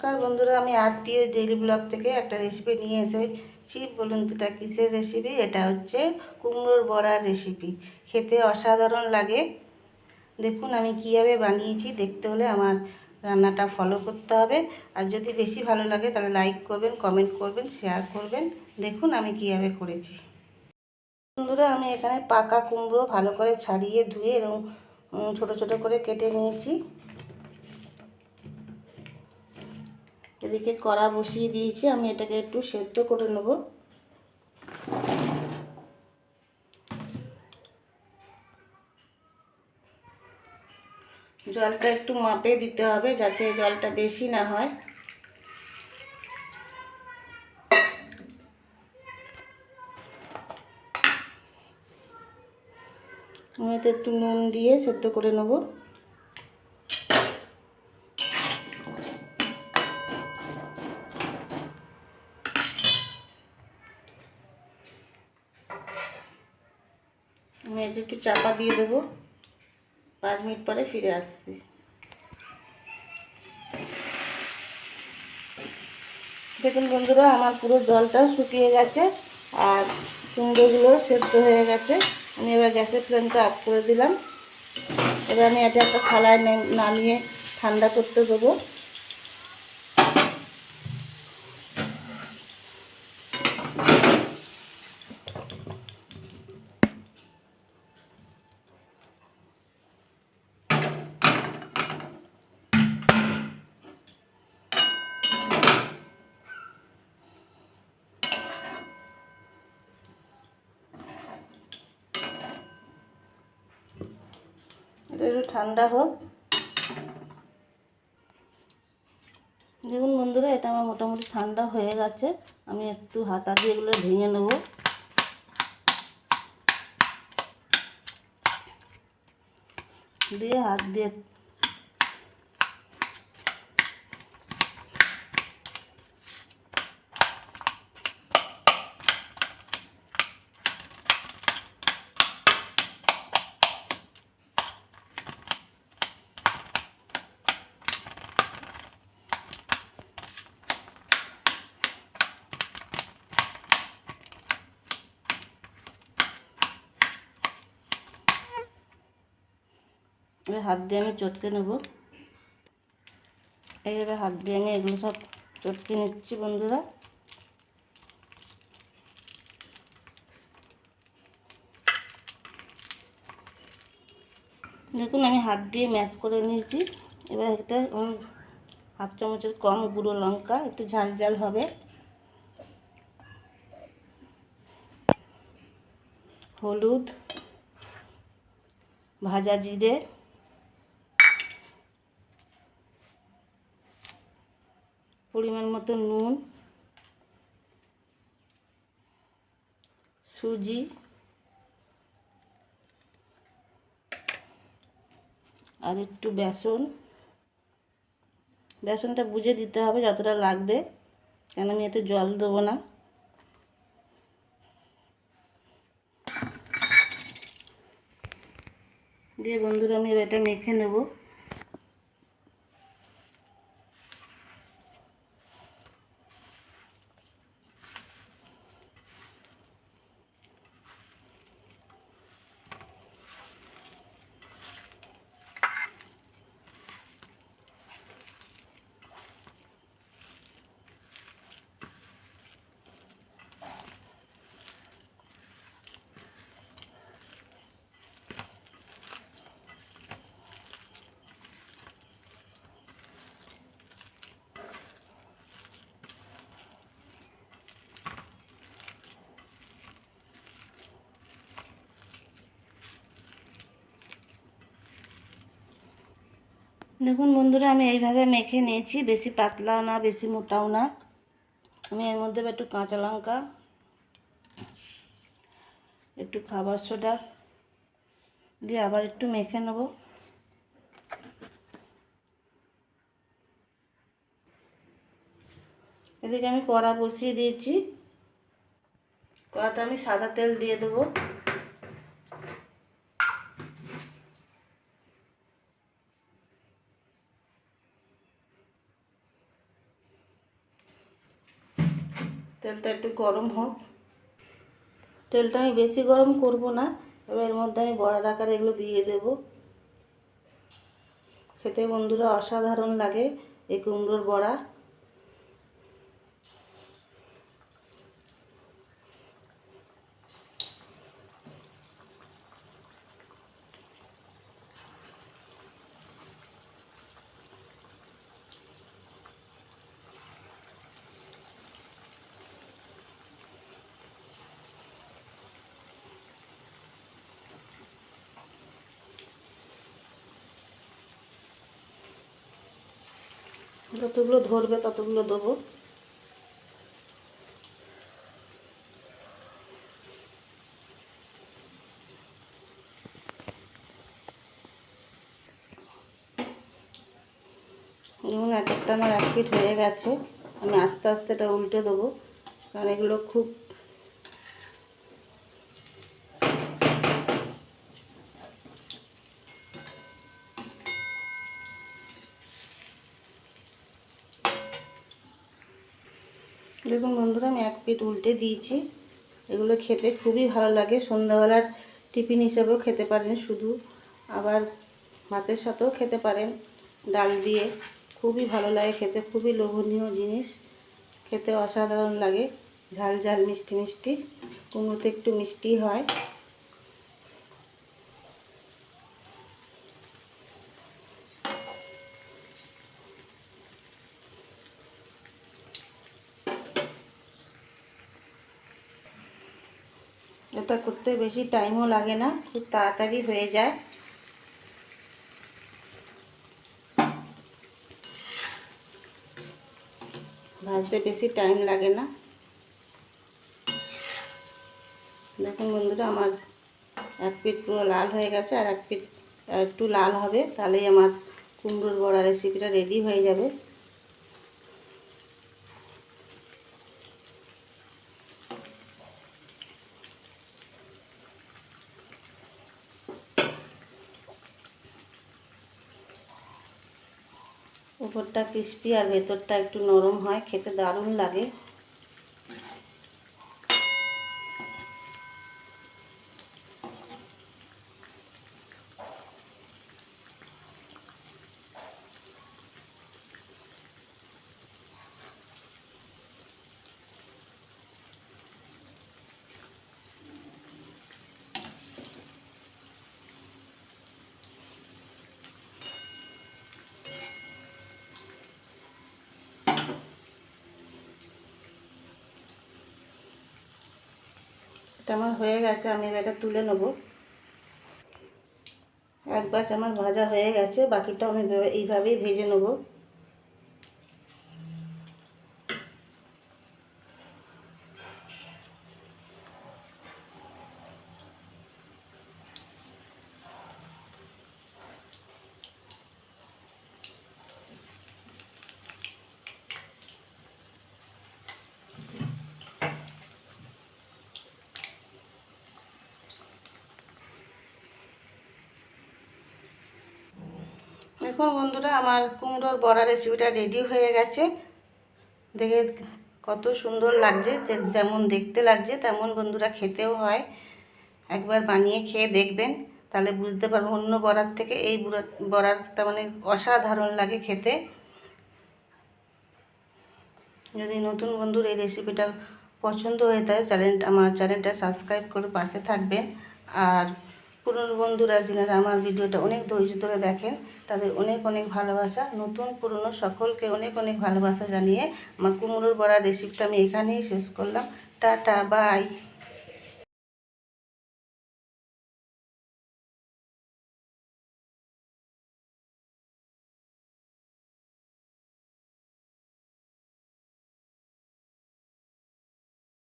নমস্কার বন্ধুরা, আমি আট পিএস ডেইলি ব্লগ থেকে একটা রেসিপি নিয়ে এসেছি। বলুন তো এটা কিসের রেসিপি এটা হচ্ছে কুমড়োর বড়ার রেসিপি খেতে অসাধারণ লাগে। দেখুন, আমি কীভাবে বানিয়েছি, দেখতে হলে আমার রান্নাটা ফলো করতে হবে। আর যদি বেশি ভালো লাগে, তাহলে লাইক করবেন কমেন্ট করবেন শেয়ার করবেন। দেখুন, আমি কীভাবে করেছি। বন্ধুরা, আমি এখানে পাকা কুমড়ো ভালো করে ছাড়িয়ে ধুয়ে এবং ছোট ছোট করে কেটে নিয়েছি। এদিকে কড়া বসিয়ে দিয়েছি, আমি এটাকে একটু সেদ্ধ করে নেব। জলটা একটু মাপে দিতে হবে যাতে জলটা বেশি না হয়। আমি এতে একটু নুন দিয়ে সেদ্ধ করে নেব। আমি একটু চাপা দিয়ে দেবো। পাঁচ মিনিট পরে ফিরে আসছি। দেখুন বন্ধুরা, আমার পুরো জলটা শুকিয়ে গেছে আর কুমড়োগুলো সেদ্ধ হয়ে গেছে। আমি এবার গ্যাসের ফ্লেমটা অফ করে দিলাম। এবার আমি এটা একটা থালায় নামিয়ে ঠান্ডা করতে দেবো। এটা একটু ঠান্ডা হোক। দেখুন বন্ধুরা, এটা আমার মোটামুটি ঠান্ডা হয়ে গেছে। আমি একটু হাতা দিয়ে এগুলো ভেঙে নেব। দিয়ে হাত দিয়ে হাত দিয়ে আমি চটকে নেব। এইভাবে হাত দিয়ে আমি এগুলো সব চটকে নিচ্ছি বন্ধুরা। দেখুন, আমি হাত দিয়ে ম্যাশ করে নিয়েছি। এবার এটা হাফ চামচের কম গুঁড়ো লঙ্কা, একটু ঝাল ঝাল হবে। হলুদ, ভাজা জিরে পরিমাণ মতো নুন, সুজি, আর একটু বেসন। বেসনটা বুঝে দিতে হবে যতটা লাগবে, কেন আমি এতে জল দেবো না। দিয়ে বন্ধুরা, আমি এটা মেখে নেব। দেখুন বন্ধুরা, আমি এইভাবে মেখে নিয়েছি। বেশি পাতলাও না, বেশি মোটাও না। আমি এর মধ্যে একটু কাঁচা লঙ্কা, একটু খাবার সোডা দিয়ে আবার একটু মেখে নেব। এদিকে আমি কড়া বসিয়ে দিয়েছি। কড়াতে আমি সাদা তেল দিয়ে দেবো। তেলটা একটু গরম হোক। তেলটা আমি বেশি গরম করব না, এবার এর মধ্যে আমি বড়ার আকারে এগুলো দিয়ে দেব। খেতে বন্ধুরা অসাধারণ লাগে এই কুমড়োর বড়া। যতগুলো ধরবে, ততগুলো দেবো। এক একটা আমার এক হয়ে গেছে। আমি আস্তে আস্তে এটা উল্টে দেবো। কারণ এগুলো খুব দেখুন বন্ধুরা, আমি এক পিট উল্টে দিয়েছি। এগুলো খেতে খুবই ভালো লাগে। সন্ধ্যাবেলার টিফিন হিসেবেও খেতে পারেন শুধু। আবার ভাতের সাথেও খেতে পারেন। ডাল দিয়ে খুবই ভালো লাগে খেতে, খুবই লোভনীয় জিনিস। খেতে অসাধারণ লাগে। ঝাল ঝাল, মিষ্টি মিষ্টি। কুমড়োতে একটু মিষ্টি হয়। এটা করতে বেশি টাইমও লাগে না, খুব তাড়াতাড়ি হয়ে যায়। ভাজতে বেশি টাইম লাগে না। দেখুন বন্ধুরা, আমার এক পিঠ পুরো লাল হয়ে গেছে, আর এক পিঠ একটু লাল হবে, তাহলেই আমার কুমড়োর বড়া রেসিপিটা রেডি হয়ে যাবে। উপরটা ক্রিস্পি আর ভেতরটা একটু নরম হয় খেতে দারুণ লাগে। আমার হয়ে গেছে, আমি এটা তুলে নেব। এক ব্যাচ আমার ভাজা হয়ে গেছে বাকিটা আমি এইভাবেই ভেজে নেব। দেখুন বন্ধুরা, আমার কুমড়োর বড়া রেসিপিটা রেডি হয়ে গেছে। দেখে কত সুন্দর লাগছে যেমন দেখতে লাগছে, তেমন বন্ধুরা খেতেও হয়। একবার বানিয়ে খেয়ে দেখবেন, তাহলে বুঝতে পারব অন্য বড়ার থেকে এই বুড়া- বড়াটা মানে অসাধারণ লাগে খেতে। যদি নতুন বন্ধুর এই রেসিপিটা পছন্দ হয়ে থাকে চ্যানেল আমার চ্যানেলটা সাবস্ক্রাইব করে পাশে থাকবেন। আর পুরনো বন্ধুরা যিনারা আমার ভিডিওটা অনেক ধৈর্য ধরে দেখেন, তাদের অনেক অনেক ভালোবাসা। নতুন পুরনো সকলকে অনেক অনেক ভালোবাসা জানিয়ে আমার কুমড়োর বড়া রেসিপিটা আমি এখানেই শেষ করলাম। Tata bye